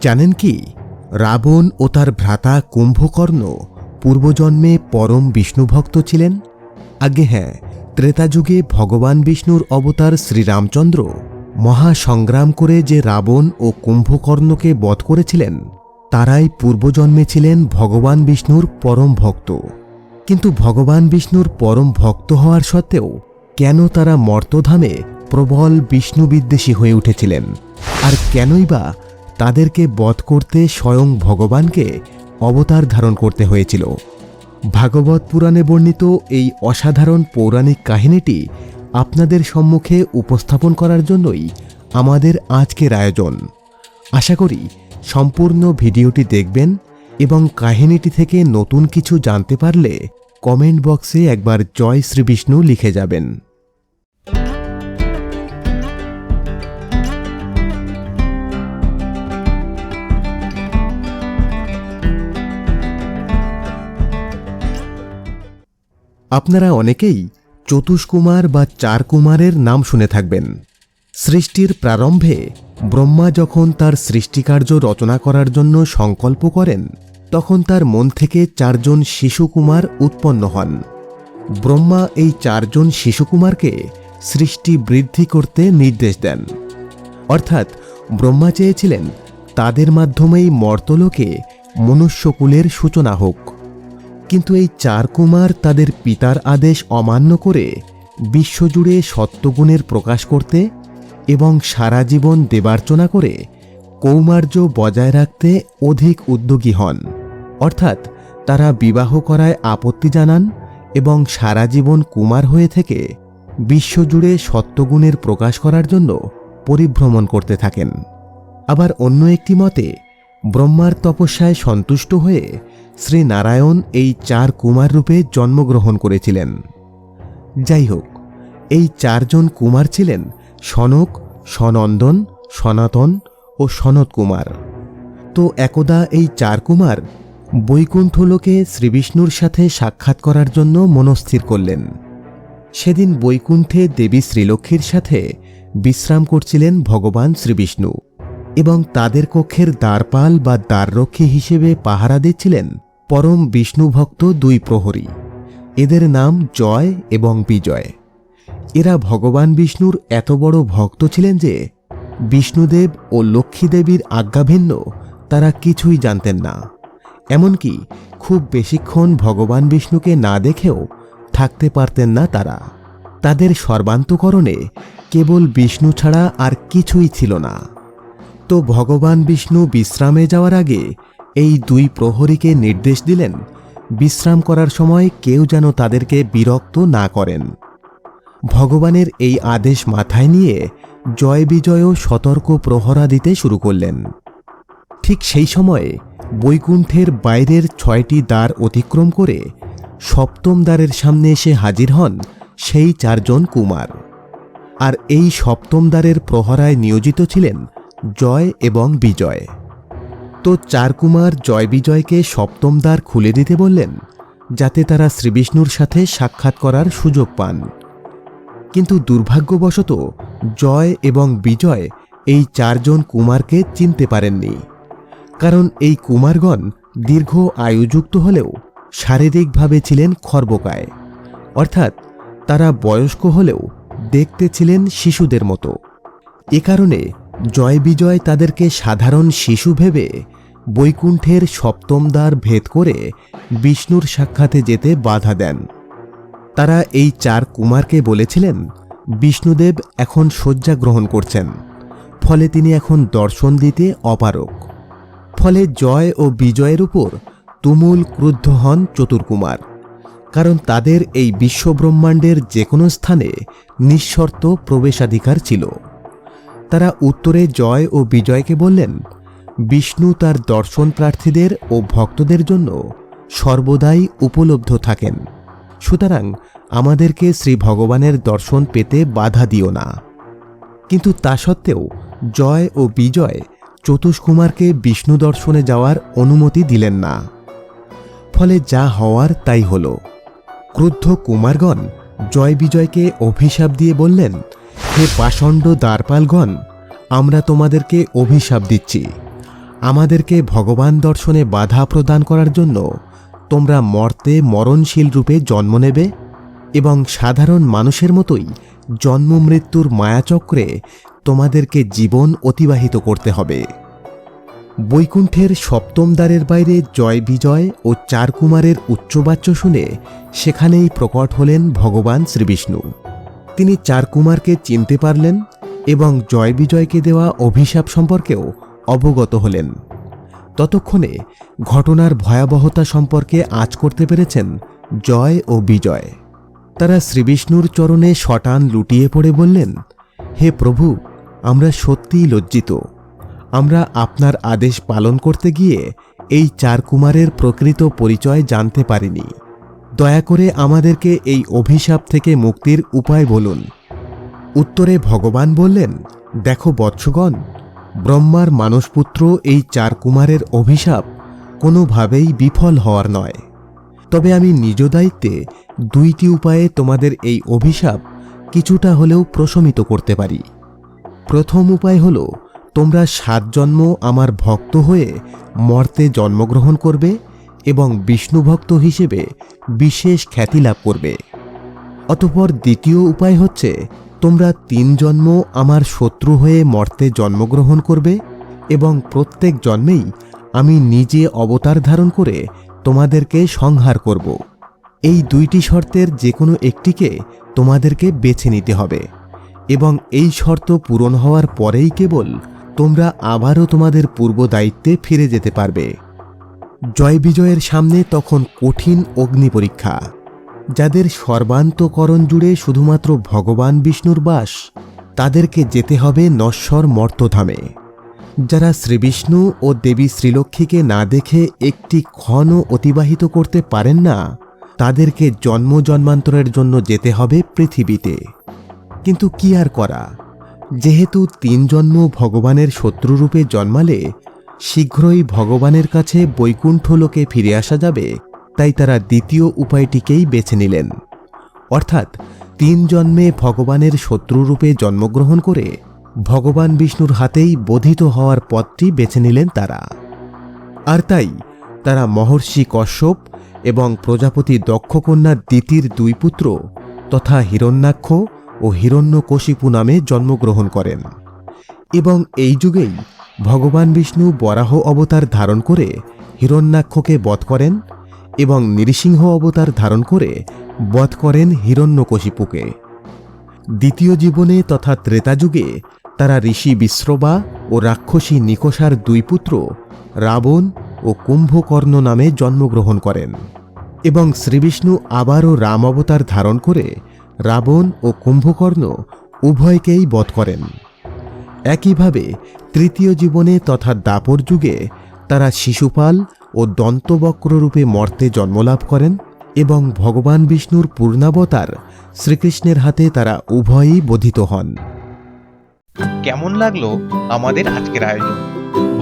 জানেন কি? রাবণ ও তার ভ্রাতা কুম্ভকর্ণ পূর্বজন্মে পরম বিষ্ণুভক্ত ছিলেন। আগে হ্যাঁ ত্রেতাযুগে ভগবান বিষ্ণুর অবতার শ্রীরামচন্দ্র মহাসংগ্রাম করে যে রাবণ ও কুম্ভকর্ণকে বধ করেছিলেন, তারাই পূর্বজন্মে ছিলেন ভগবান বিষ্ণুর পরম ভক্ত। কিন্তু ভগবান বিষ্ণুর পরম ভক্ত হওয়ার সত্ত্বেও কেন তারা মর্তধামে প্রবল বিষ্ণু বিদ্বেষী হয়ে উঠেছিলেন? আর কেনই বা তাদেরকে বধ করতে স্বয়ং ভগবানকে অবতার ধারণ করতে হয়েছিল। ভাগবত পুরাণে বর্ণিত এই অসাধারণ পৌরাণিক কাহিনীটি আপনাদের সম্মুখে উপস্থাপন করার জন্যই আমাদের আজকের আয়োজন। আশা করি সম্পূর্ণ ভিডিওটি দেখবেন এবং কাহিনীটি থেকে নতুন কিছু জানতে পারলে কমেন্ট বক্সে একবার জয় শ্রীবিষ্ণু লিখে যাবেন। আপনারা অনেকেই চতুষ্কুমার বা চার কুমারের নাম শুনে থাকবেন। সৃষ্টির প্রারম্ভে ব্রহ্মা যখন তার সৃষ্টিকার্য রচনা করার জন্য সংকল্প করেন, তখন তার মন থেকে চারজন শিশুকুমার উৎপন্ন হন। ব্রহ্মা এই চারজন শিশুকুমারকে সৃষ্টি বৃদ্ধি করতে নির্দেশ দেন। অর্থাৎ ব্রহ্মা চেয়েছিলেন তাদের মাধ্যমেই মর্তলোকে মনুষ্যকুলের সূচনা হোক। কিন্তু এই চার কুমার তাদের পিতার আদেশ অমান্য করে বিশ্বজুড়ে সত্যগুণের প্রকাশ করতে এবং সারা জীবন দেবার্চনা করে কৌমার্য বজায় রাখতে অধিক উদ্যোগী হন। অর্থাৎ তারা বিবাহ করায় আপত্তি জানান এবং সারা জীবন কুমার হয়ে থেকে বিশ্বজুড়ে সত্যগুণের প্রকাশ করার জন্য পরিভ্রমণ করতে থাকেন। আবার অন্য একটি মতে, ব্রহ্মার তপস্যায় সন্তুষ্ট হয়ে শ্রী নারায়ণ এই চার কুমার রূপে জন্মগ্রহণ করেছিলেন। যাই হোক এই চারজন কুমার ছিলেন সনক, সনন্দন, সনাতন ও সনত কুমার। তো একদা এই চার কুমার বৈকুণ্ঠলোকে শ্রীবিষ্ণুর সাথে সাক্ষাৎ করার জন্য মনস্থির করলেন। সেদিন বৈকুণ্ঠে দেবী শ্রীলক্ষ্মীর সাথে বিশ্রাম করছিলেন ভগবান শ্রীবিষ্ণু। এবং তাদের কক্ষের দ্বারপাল বা দ্বাররক্ষী হিসেবে পাহারা দিচ্ছিলেন পরম বিষ্ণুভক্ত দুই প্রহরী। এদের নাম জয় এবং বিজয়। এরা ভগবান বিষ্ণুর এত বড় ভক্ত ছিলেন যে বিষ্ণুদেব ও লক্ষ্মীদেবীর আজ্ঞাভিন্ন তারা কিছুই জানতেন না। এমনকি খুব বেশিক্ষণ ভগবান বিষ্ণুকে না দেখেও থাকতে পারতেন না তারা। তাদের সর্বান্তকরণে কেবল বিষ্ণু ছাড়া আর কিছুই ছিল না। ভগবান বিষ্ণু বিশ্রামে যাওয়ার আগে এই দুই প্রহরীকে নির্দেশ দিলেন, বিশ্রাম করার সময় কেউ যেন তাদেরকে বিরক্ত না করেন। ভগবানের এই আদেশ মাথায় নিয়ে জয় বিজয়ও সতর্ক প্রহরা দিতে শুরু করলেন। ঠিক সেই সময়ে বৈকুণ্ঠের বাইরের ছয়টি দ্বার অতিক্রম করে সপ্তম দ্বারের সামনে এসে হাজির হন সেই চারজন কুমার। আর এই সপ্তম দ্বারের প্রহরায় নিয়োজিত ছিলেন জয় এবং বিজয়। তো চার কুমার জয় বিজয়কে সপ্তম দ্বার খুলে দিতে বললেন, যাতে তারা শ্রীবিষ্ণুর সাথে সাক্ষাৎ করার সুযোগ পান। কিন্তু দুর্ভাগ্যবশত জয় এবং বিজয় এই চারজন কুমারকে চিনতে পারেননি। কারণ এই কুমারগণ দীর্ঘ আয়ুযুক্ত হলেও শারীরিকভাবে ছিলেন খর্বকায়। অর্থাৎ তারা বয়স্ক হলেও দেখতে ছিলেন শিশুদের মতো। এ কারণে জয় বিজয় তাদেরকে সাধারণ শিশু ভেবে বৈকুণ্ঠের সপ্তম দ্বার ভেদ করে বিষ্ণুর সাক্ষাতে যেতে বাধা দেন। তারা এই চার কুমারকে বলেছিলেন, বিষ্ণুদেব এখন শয্যা গ্রহণ করছেন। ফলে তিনি এখন দর্শন দিতে অপারক ফলে জয় ও বিজয়ের উপর তুমুল ক্রুদ্ধ হন চতুর্কুমার। কারণ তাদের এই বিশ্বব্রহ্মাণ্ডের যে কোনো স্থানে নিঃশর্ত প্রবেশাধিকার ছিল। তারা উত্তরে জয় ও বিজয়কে বললেন, বিষ্ণু তার দর্শন প্রার্থীদের ও ভক্তদের জন্য সর্বদাই উপলব্ধ থাকেন। সুতরাং আমাদেরকে শ্রী ভগবানের দর্শন পেতে বাধা দিও না। কিন্তু তা সত্ত্বেও জয় ও বিজয় চতুষ্কুমারকে বিষ্ণু দর্শনে যাওয়ার অনুমতি দিলেন না। ফলে যা হওয়ার তাই হল। ক্রুদ্ধ কুমারগণ জয় বিজয়কে অভিশাপ দিয়ে বললেন হে পাষণ্ড দ্বারপালগণ, আমরা তোমাদেরকে অভিশাপ দিচ্ছি। আমাদেরকে ভগবান দর্শনে বাধা প্রদান করার জন্য তোমরা মর্তে মরণশীল রূপে জন্ম নেবে এবং সাধারণ মানুষের মতোই জন্ম মৃত্যুর মায়াচক্রে তোমাদেরকে জীবন অতিবাহিত করতে হবে। বৈকুণ্ঠের সপ্তম দ্বারের বাইরে জয় বিজয় ও চারকুমারের উচ্চবাচ্য শুনে সেখানেই প্রকট হলেন ভগবান শ্রীবিষ্ণু। তিনি চার কুমারকে চিনতে পারলেন এবং জয় বিজয়কে দেওয়া অভিশাপ সম্পর্কেও অবগত হলেন। ততক্ষণে ঘটনার ভয়াবহতা সম্পর্কে আঁচ করতে পেরেছেন জয় ও বিজয়। তারা শ্রীবিষ্ণুর চরণে শটান লুটিয়ে পড়ে বললেন, হে প্রভু, আমরা সত্যিই লজ্জিত। আমরা আপনার আদেশ পালন করতে গিয়ে এই চার কুমারের প্রকৃত পরিচয় জানতে পারিনি। দয়া করে আমাদেরকে এই অভিশাপ থেকে মুক্তির উপায় বলুন। উত্তরে ভগবান বললেন, দেখো বৎসগণ, ব্রহ্মার মানসপুত্র এই চার কুমারের অভিশাপ কোনোভাবেই বিফল হওয়ার নয়। তবে আমি নিজ দায়িত্বে দুইটি উপায়ে তোমাদের এই অভিশাপ কিছুটা হলেও প্রশমিত করতে পারি। প্রথম উপায় হল, তোমরা সাত জন্ম আমার ভক্ত হয়ে মর্তে জন্মগ্রহণ করবে এবং বিষ্ণুভক্ত হিসেবে বিশেষ খ্যাতি লাভ করবে। অতপর দ্বিতীয় উপায় হচ্ছে, তোমরা তিন জন্ম আমার শত্রু হয়ে মর্তে জন্মগ্রহণ করবে এবং প্রত্যেক জন্মেই আমি নিজে অবতার ধারণ করে তোমাদেরকে সংহার করব। এই দুইটি শর্তের যে কোনো একটিকে তোমাদেরকে বেছে নিতে হবে এবং এই শর্ত পূরণ হওয়ার পরেই কেবল তোমরা আবারও তোমাদের পূর্ব দায়িত্বে ফিরে যেতে পারবে। জয় বিজয়ের সামনে তখন কঠিন অগ্নি পরীক্ষা, যাদের সর্বান্তকরণ জুড়ে শুধুমাত্র ভগবান বিষ্ণুর বাস, তাদেরকে যেতে হবে নশ্বর মর্তধামে। যারা শ্রীবিষ্ণু ও দেবী শ্রীলক্ষ্মীকে না দেখে একটি ক্ষণও অতিবাহিত করতে পারেন না, তাদেরকে জন্ম জন্মান্তরের জন্য যেতে হবে পৃথিবীতে। কিন্তু কি আর করা? যেহেতু তিন জন্ম ভগবানের শত্রুরূপে জন্মালে শীঘ্রই ভগবানের কাছে বৈকুণ্ঠ লোকে ফিরে আসা যাবে, তাই তারা দ্বিতীয় উপায়টিকেই বেছে নিলেন। অর্থাৎ, তিন জন্মে ভগবানের শত্রুরূপে জন্মগ্রহণ করে ভগবান বিষ্ণুর হাতেই বোধিত হওয়ার পথটি বেছে নিলেন তারা। আর তাই, তারা মহর্ষি কশ্যপ এবং প্রজাপতি দক্ষকন্যা দিতির দুই পুত্র তথা হিরণ্যাক্ষ ও হিরণ্যকশিপু নামে জন্মগ্রহণ করেন। এবং এই যুগেই ভগবান বিষ্ণু বরাহ অবতার ধারণ করে হিরণ্যাক্ষকে বধ করেন এবং নৃসিংহ অবতার ধারণ করে বধ করেন হিরণ্যকশিপুকে। দ্বিতীয় জীবনে তথা ত্রেতা যুগে তারা ঋষি বিশ্রবা ও রাক্ষসী নিকষার দুই পুত্র রাবণ ও কুম্ভকর্ণ নামে জন্মগ্রহণ করেন এবং শ্রীবিষ্ণু আবারও রাম অবতার ধারণ করে রাবণ ও কুম্ভকর্ণ উভয়কেই বধ করেন। একইভাবে তৃতীয় জীবনে তথা দাপর যুগে তারা শিশুপাল ও দন্তবক্র রূপে মর্তে জন্মলাভ করেন এবং ভগবান বিষ্ণুর পূর্ণাবতার শ্রীকৃষ্ণের হাতে তারা উভয়ই বোধিত হন। কেমন লাগল আমাদের আজকের আয়োজন?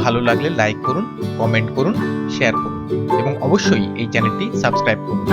ভালো লাগলে লাইক করুন কমেন্ট করুন শেয়ার করুন এবং অবশ্যই এই চ্যানেলটি সাবস্ক্রাইব করুন।